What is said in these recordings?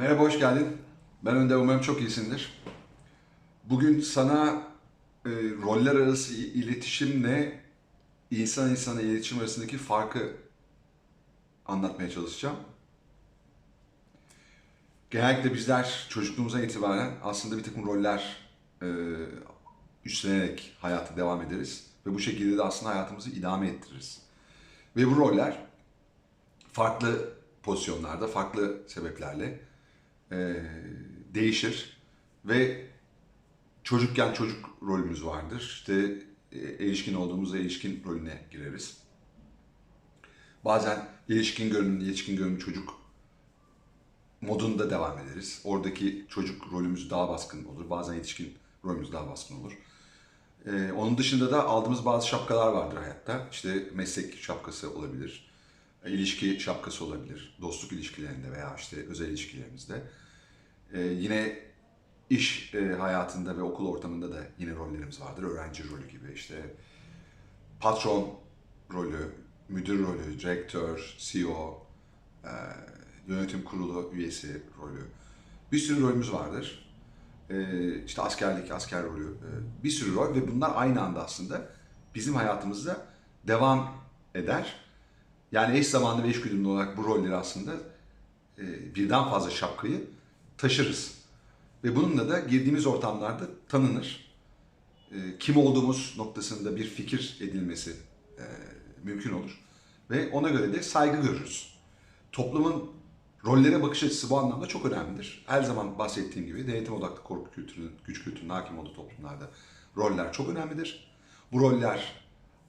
Merhaba, hoş geldin. Ben Önder, umarım çok iyisindir. Bugün sana e, roller arası iletişimle insan insana iletişim arasındaki farkı anlatmaya çalışacağım. Genellikle bizler çocukluğumuzdan itibaren aslında bir takım roller e, üstlenerek hayata devam ederiz. Ve bu şekilde de aslında hayatımızı idame ettiririz. Ve bu roller farklı pozisyonlarda, farklı sebeplerle e, değişir ve çocukken çocuk rolümüz vardır. İşte e, erişkin olduğumuzda erişkin rolüne gireriz. Bazen erişkin görünümlü, yetişkin görünümlü çocuk modunda devam ederiz. Oradaki çocuk rolümüz daha baskın olur. Bazen yetişkin rolümüz daha baskın olur. Ee, onun dışında da aldığımız bazı şapkalar vardır hayatta. İşte meslek şapkası olabilir, ilişki şapkası olabilir, dostluk ilişkilerinde veya işte özel ilişkilerimizde. Ee, yine iş e, hayatında ve okul ortamında da yine rollerimiz vardır. Öğrenci rolü gibi işte patron rolü, müdür rolü, direktör, CEO, e, yönetim kurulu üyesi rolü. Bir sürü rolümüz vardır. Ee, işte askerlik, asker rolü, e, bir sürü rol ve bunlar aynı anda aslında bizim hayatımızda devam eder. Yani eş zamanlı ve eş güdümlü olarak bu rolleri aslında e, birden fazla şapkayı taşırız. Ve bununla da girdiğimiz ortamlarda tanınır. E, kim olduğumuz noktasında bir fikir edilmesi e, mümkün olur. Ve ona göre de saygı görürüz. Toplumun rollere bakış açısı bu anlamda çok önemlidir. Her zaman bahsettiğim gibi denetim odaklı korku kültürünün, güç kültürünün hakim olduğu toplumlarda roller çok önemlidir. Bu roller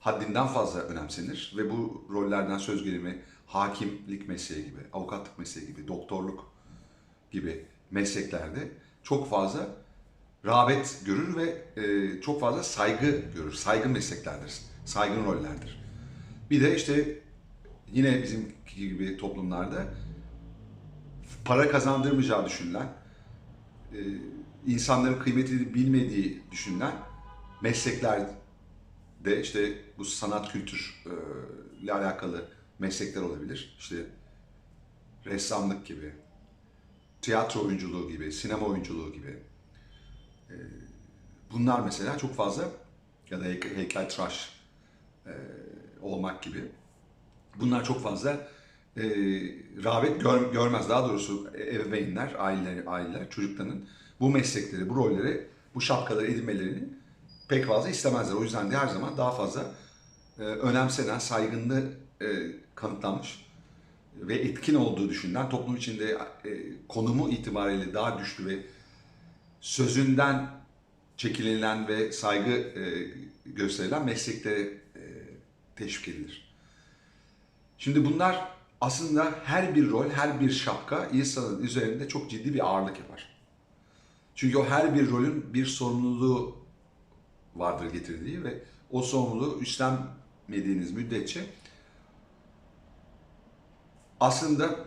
haddinden fazla önemsenir ve bu rollerden söz gelimi hakimlik mesleği gibi, avukatlık mesleği gibi, doktorluk gibi mesleklerde çok fazla rağbet görür ve e, çok fazla saygı görür. Saygın mesleklerdir, saygın rollerdir. Bir de işte yine bizim gibi toplumlarda para kazandırmayacağı düşünülen, e, insanların kıymetini bilmediği düşünülen mesleklerde işte bu sanat kültür e, ile alakalı meslekler olabilir. İşte ressamlık gibi, tiyatro oyunculuğu gibi, sinema oyunculuğu gibi. E, bunlar mesela çok fazla ya da heykel, heykeltıraş e, olmak gibi. Bunlar çok fazla e, rağbet gör- görmez. Daha doğrusu ebeveynler, aileler, aileler çocuklarının bu meslekleri, bu rolleri, bu şapkaları edinmelerini pek fazla istemezler. O yüzden de her zaman daha fazla e, önemsenen, saygınlığı e, kanıtlanmış ve etkin olduğu düşünülen toplum içinde e, konumu itibariyle daha güçlü ve sözünden çekinilen ve saygı e, gösterilen mesleklere e, teşvik edilir. Şimdi bunlar aslında her bir rol, her bir şapka insanın üzerinde çok ciddi bir ağırlık yapar. Çünkü o her bir rolün bir sorumluluğu vardır getirdiği ve o sorumluluğu üstlenmediğiniz müddetçe aslında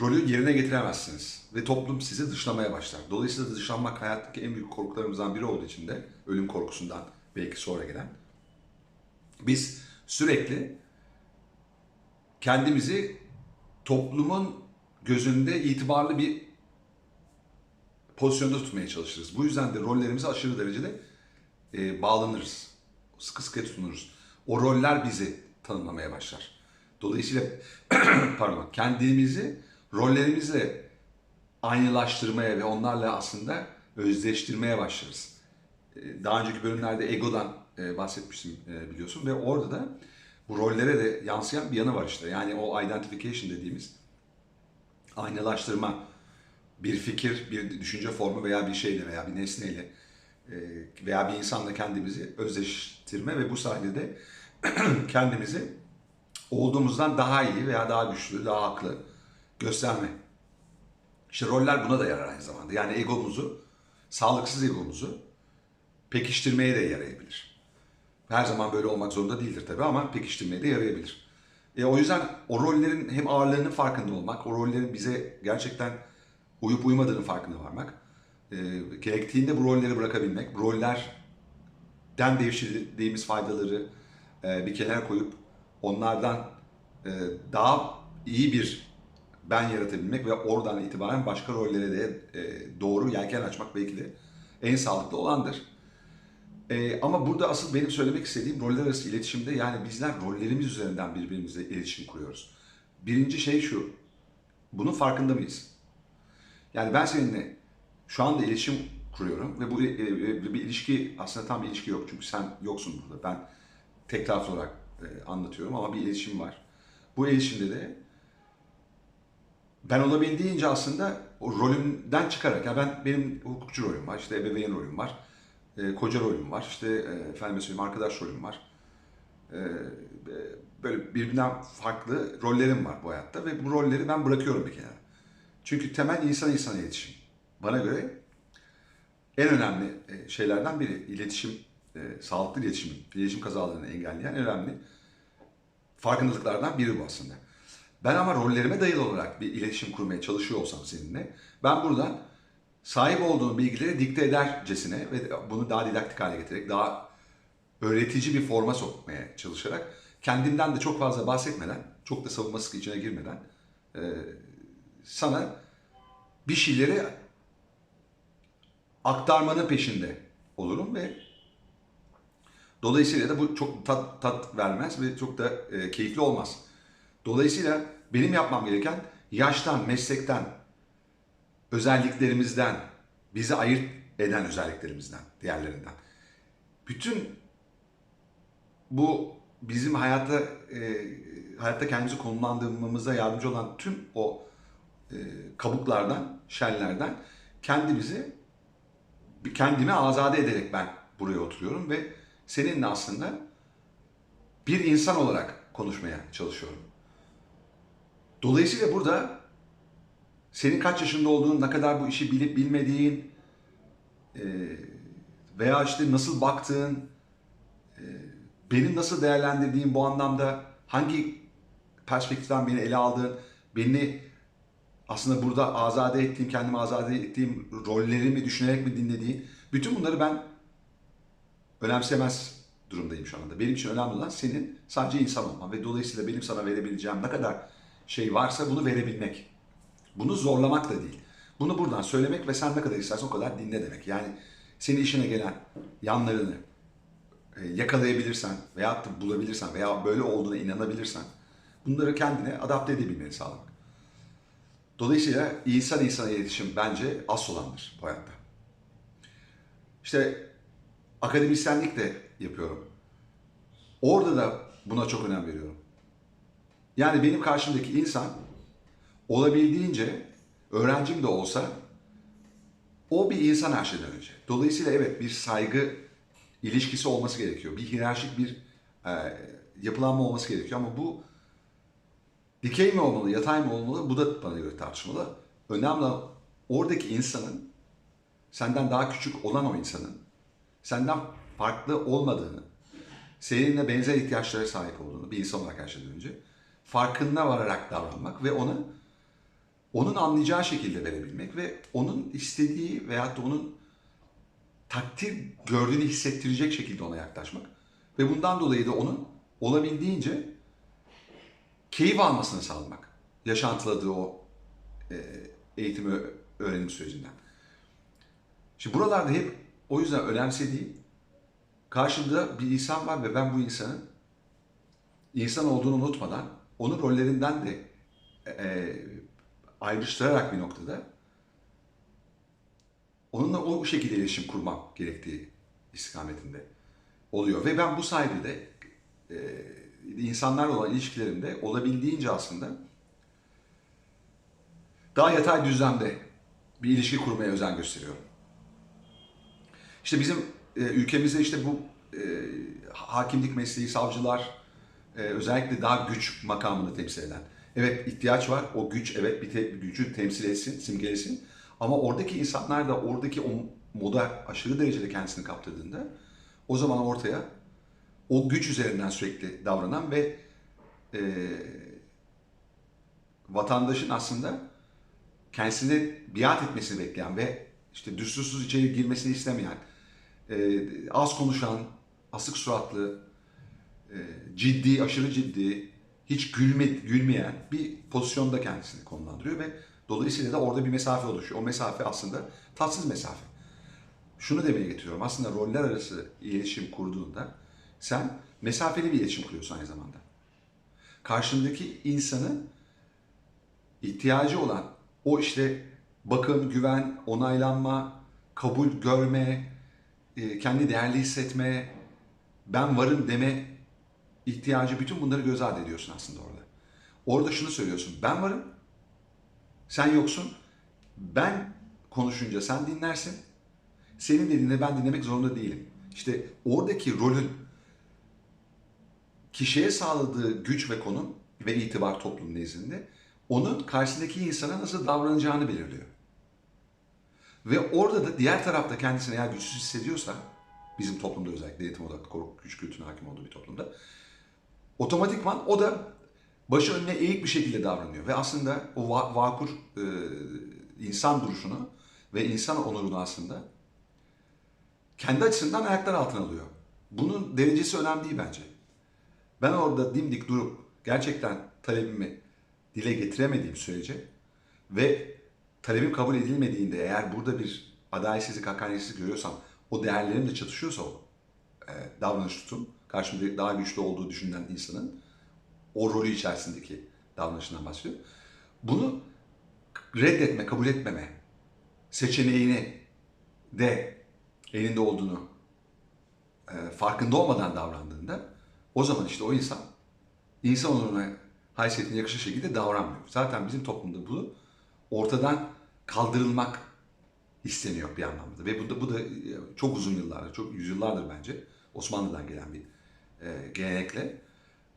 rolü yerine getiremezsiniz ve toplum sizi dışlamaya başlar. Dolayısıyla dışlanmak hayattaki en büyük korkularımızdan biri olduğu için de ölüm korkusundan belki sonra gelen biz sürekli kendimizi toplumun gözünde itibarlı bir pozisyonda tutmaya çalışırız. Bu yüzden de rollerimize aşırı derecede e, bağlanırız. Sıkı sıkı tutunuruz. O roller bizi tanımlamaya başlar. Dolayısıyla pardon kendimizi rollerimizle aynılaştırmaya ve onlarla aslında özdeştirmeye başlarız. E, Daha önceki bölümlerde egodan e, bahsetmiştim e, biliyorsun ve orada da bu rollere de yansıyan bir yanı var işte. Yani o identification dediğimiz aynalaştırma bir fikir, bir düşünce formu veya bir şeyle veya bir nesneyle veya bir insanla kendimizi özdeştirme ve bu sayede de kendimizi olduğumuzdan daha iyi veya daha güçlü, daha haklı gösterme. İşte roller buna da yarar aynı zamanda. Yani egomuzu, sağlıksız egomuzu pekiştirmeye de yarayabilir. Her zaman böyle olmak zorunda değildir tabii ama pekiştirmeye de yarayabilir. E, o yüzden o rollerin hem ağırlığının farkında olmak, o rollerin bize gerçekten uyup uymadığının farkında varmak, e, gerektiğinde bu rolleri bırakabilmek, rollerden devşirdiğimiz faydaları e, bir kenara koyup onlardan e, daha iyi bir ben yaratabilmek ve oradan itibaren başka rollere de e, doğru yelken açmak belki de en sağlıklı olandır. E, ama burada asıl benim söylemek istediğim roller arası iletişimde yani bizler rollerimiz üzerinden birbirimizle iletişim kuruyoruz. Birinci şey şu, bunun farkında mıyız? Yani ben seninle şu anda iletişim kuruyorum ve bu e, e, bir ilişki aslında tam bir ilişki yok çünkü sen yoksun burada. Ben tek taraflı olarak e, anlatıyorum ama bir iletişim var. Bu iletişimde de ben olabildiğince aslında o rolümden çıkarak, ya ben benim hukukçu rolüm var, işte ebeveyn rolüm var, e, koca rolüm var, işte e, efendim söyleyeyim arkadaş rolüm var. E, e, böyle birbirinden farklı rollerim var bu hayatta ve bu rolleri ben bırakıyorum bir kenara. Çünkü temel insan insana iletişim. Bana göre en önemli e, şeylerden biri iletişim, e, sağlıklı iletişim, iletişim kazalarını engelleyen en önemli farkındalıklardan biri bu aslında. Ben ama rollerime dayalı olarak bir iletişim kurmaya çalışıyor olsam seninle, ben buradan sahip olduğum bilgileri dikte edercesine ve bunu daha didaktik hale getirerek, daha öğretici bir forma sokmaya çalışarak, kendimden de çok fazla bahsetmeden, çok da savunma sıkı içine girmeden, e, sana bir şeyleri aktarmanın peşinde olurum ve dolayısıyla da bu çok tat, tat vermez ve çok da e, keyifli olmaz. Dolayısıyla benim yapmam gereken yaştan, meslekten, özelliklerimizden, bizi ayırt eden özelliklerimizden, diğerlerinden. Bütün bu bizim hayatta e, hayatta kendimizi konumlandırmamıza yardımcı olan tüm o e, kabuklardan, şellerden kendimizi kendimi azade ederek ben buraya oturuyorum ve seninle aslında bir insan olarak konuşmaya çalışıyorum. Dolayısıyla burada senin kaç yaşında olduğun, ne kadar bu işi bilip bilmediğin e, veya işte nasıl baktığın, e, benim nasıl değerlendirdiğim bu anlamda hangi perspektiften beni ele aldığın, beni aslında burada azade ettiğim, kendimi azade ettiğim rollerimi düşünerek mi dinlediğin, bütün bunları ben önemsemez durumdayım şu anda. Benim için önemli olan senin sadece insan olman ve dolayısıyla benim sana verebileceğim ne kadar şey varsa bunu verebilmek. Bunu zorlamak da değil. Bunu buradan söylemek ve sen ne kadar istersen o kadar dinle demek. Yani senin işine gelen yanlarını e, yakalayabilirsen veya bulabilirsen veya böyle olduğuna inanabilirsen bunları kendine adapte edebilmeni sağlamak. Dolayısıyla insan insana iletişim bence asıl olandır bu hayatta. İşte akademisyenlik de yapıyorum. Orada da buna çok önem veriyorum. Yani benim karşımdaki insan olabildiğince öğrencim de olsa o bir insan her şeyden önce. Dolayısıyla evet bir saygı ilişkisi olması gerekiyor. Bir hiyerarşik bir e, yapılanma olması gerekiyor ama bu dikey mi olmalı, yatay mı olmalı bu da bana göre tartışmalı. Önemli oradaki insanın senden daha küçük olan o insanın senden farklı olmadığını, seninle benzer ihtiyaçlara sahip olduğunu bir insan olarak her önce farkında vararak davranmak ve ona onun anlayacağı şekilde verebilmek ve onun istediği veyahut da onun takdir gördüğünü hissettirecek şekilde ona yaklaşmak. Ve bundan dolayı da onun olabildiğince keyif almasını sağlamak. Yaşantıladığı o e, eğitim öğrenim sürecinden. Şimdi buralarda hep o yüzden önemsediğim karşımda bir insan var ve ben bu insanın insan olduğunu unutmadan onun rollerinden de e, ayrıştırarak bir noktada onunla o şekilde iletişim kurmam gerektiği istikametinde oluyor. Ve ben bu sayede e, insanlarla olan ilişkilerimde olabildiğince aslında daha yatay düzlemde bir ilişki kurmaya özen gösteriyorum. İşte bizim e, ülkemizde işte bu e, hakimlik mesleği, savcılar e, özellikle daha güç makamını temsil eden. Evet ihtiyaç var, o güç evet bir te, gücü temsil etsin, simgelesin. Ama oradaki insanlar da oradaki o moda aşırı derecede kendisini kaptırdığında o zaman ortaya o güç üzerinden sürekli davranan ve e, vatandaşın aslında kendisine biat etmesini bekleyen ve işte düstursuz içeri girmesini istemeyen, e, az konuşan, asık suratlı, e, ciddi, aşırı ciddi, hiç gülme, gülmeyen bir pozisyonda kendisini konumlandırıyor ve dolayısıyla da orada bir mesafe oluşuyor. O mesafe aslında tatsız mesafe. Şunu demeye getiriyorum. Aslında roller arası iletişim kurduğunda sen mesafeli bir iletişim kuruyorsun aynı zamanda. Karşındaki insanın ihtiyacı olan o işte bakım, güven, onaylanma, kabul görme, e, kendi değerli hissetme, ben varım deme ihtiyacı bütün bunları göz ardı ediyorsun aslında orada. Orada şunu söylüyorsun. Ben varım. Sen yoksun. Ben konuşunca sen dinlersin. Senin dediğinde ben dinlemek zorunda değilim. İşte oradaki rolün kişiye sağladığı güç ve konum ve itibar toplum nezdinde onun karşısındaki insana nasıl davranacağını belirliyor. Ve orada da diğer tarafta kendisini eğer güçsüz hissediyorsa, bizim toplumda özellikle denetim odaklı korku güç kültürüne hakim olduğu bir toplumda, otomatikman o da başı önüne eğik bir şekilde davranıyor. Ve aslında o va- vakur e, insan duruşunu ve insan onurunu aslında kendi açısından ayaklar altına alıyor. Bunun derecesi önemli değil bence. Ben orada dimdik durup gerçekten talebimi dile getiremediğim sürece ve talebim kabul edilmediğinde eğer burada bir adaletsizlik, hakaniyetsizlik görüyorsam o değerlerimle çatışıyorsa o e, davranış tutum karşımda daha güçlü olduğu düşünülen insanın o rolü içerisindeki davranışından bahsediyor. Bunu reddetme, kabul etmeme seçeneğini de elinde olduğunu e, farkında olmadan davrandığında o zaman işte o insan insan onuruna haysiyetine yakışır şekilde davranmıyor. Zaten bizim toplumda bu ortadan kaldırılmak isteniyor bir anlamda. Ve bu da, bu da e, çok uzun yıllardır, çok yüzyıllardır bence Osmanlı'dan gelen bir e, gelenekle.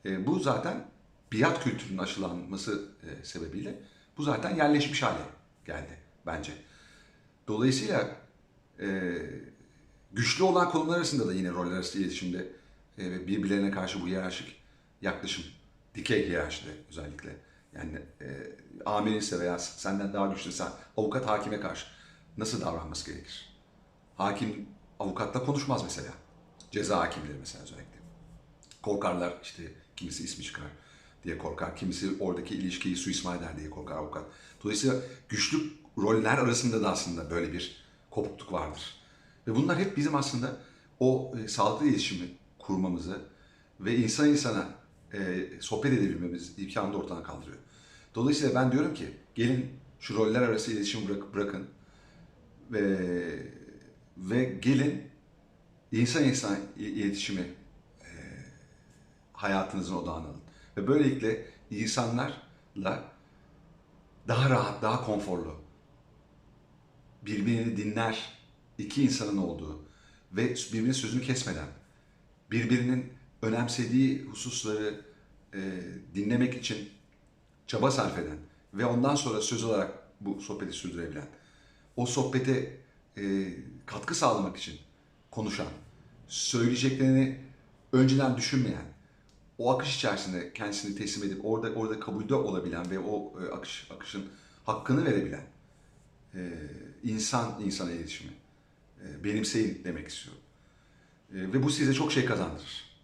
E, bu zaten biat kültürünün aşılanması e, sebebiyle bu zaten yerleşmiş hale geldi bence. Dolayısıyla e, güçlü olan konular arasında da yine roller arası iletişimde e, birbirlerine karşı bu hiyerarşik yaklaşım, dikey hiyerarşide özellikle. Yani e, amirinse veya senden daha güçlüysen avukat hakime karşı nasıl davranması gerekir? Hakim avukatla konuşmaz mesela. Ceza hakimleri mesela özellikle. Korkarlar işte kimisi ismi çıkar diye korkar. Kimisi oradaki ilişkiyi suistimal eder diye korkar avukat. Dolayısıyla güçlü roller arasında da aslında böyle bir kopukluk vardır. Ve bunlar hep bizim aslında o e, sağlıklı iletişimi kurmamızı ve insan insana e, sohbet edebilmemiz imkanını da ortadan kaldırıyor. Dolayısıyla ben diyorum ki gelin şu roller arası iletişimi bırak, bırakın ve ve gelin insan insan iletişimi e, hayatınızın odağına alın. Ve böylelikle insanlarla daha rahat, daha konforlu, birbirini dinler, iki insanın olduğu ve birbirinin sözünü kesmeden, birbirinin önemsediği hususları e, dinlemek için çaba sarf eden ve ondan sonra söz olarak bu sohbeti sürdürebilen, o sohbete e, katkı sağlamak için konuşan, söyleyeceklerini önceden düşünmeyen, o akış içerisinde kendisini teslim edip orada orada kabulde olabilen ve o e, akış akışın hakkını verebilen e, insan insana iletişimi e, benimseyin demek istiyorum. E, ve bu size çok şey kazandırır.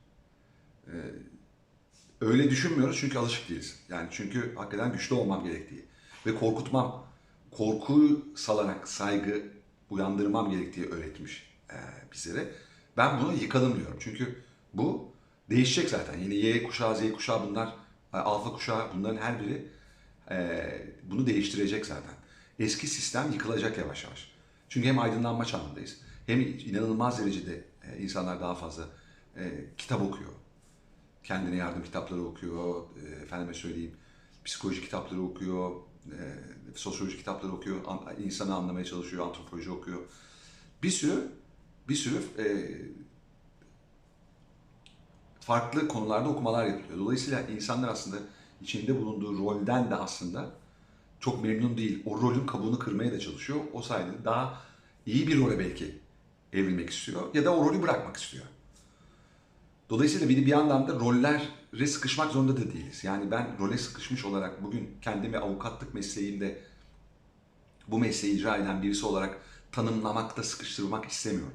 E, öyle düşünmüyoruz çünkü alışık değiliz. Yani çünkü hakikaten güçlü olmam gerektiği ve korkutmam, korkuyu salarak saygı uyandırmam gerektiği öğretmiş e, bizlere. Ben bunu yıkalım diyorum. Çünkü bu değişecek zaten. Yine Y kuşağı, Z kuşağı bunlar, e, alfa kuşağı bunların her biri e, bunu değiştirecek zaten. Eski sistem yıkılacak yavaş yavaş. Çünkü hem aydınlanma çağındayız hem inanılmaz derecede e, insanlar daha fazla e, kitap okuyor. Kendine yardım kitapları okuyor, e, efendime söyleyeyim psikoloji kitapları okuyor, e, sosyoloji kitapları okuyor, an, insanı anlamaya çalışıyor, antropoloji okuyor. Bir sürü bir sürü e, farklı konularda okumalar yapılıyor. Dolayısıyla insanlar aslında içinde bulunduğu rolden de aslında çok memnun değil. O rolün kabuğunu kırmaya da çalışıyor. O sayede daha iyi bir role belki evrilmek istiyor ya da o rolü bırakmak istiyor. Dolayısıyla bir, bir yandan da rollere sıkışmak zorunda da değiliz. Yani ben role sıkışmış olarak bugün kendimi avukatlık mesleğinde bu mesleği icra eden birisi olarak tanımlamakta sıkıştırmak istemiyorum.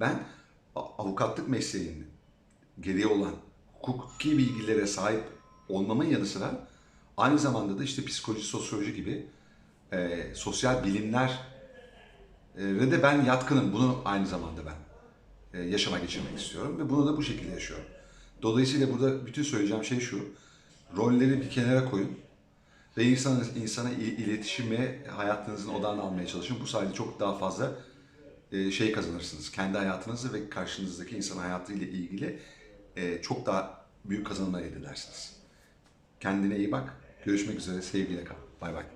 Ben avukatlık mesleğinin gereği olan hukuki bilgilere sahip olmamın yanı sıra aynı zamanda da işte psikoloji, sosyoloji gibi e, sosyal bilimler ve de ben yatkınım. Bunu aynı zamanda ben e, yaşama geçirmek istiyorum ve bunu da bu şekilde yaşıyorum. Dolayısıyla burada bütün söyleyeceğim şey şu. Rolleri bir kenara koyun ve insana, insana il- iletişime hayatınızın odağını almaya çalışın. Bu sayede çok daha fazla e, şey kazanırsınız. Kendi hayatınızı ve karşınızdaki insan hayatıyla ilgili e, çok daha büyük kazanımlar elde edersiniz. Kendine iyi bak. Görüşmek üzere. Sevgiyle kal. Bay bay.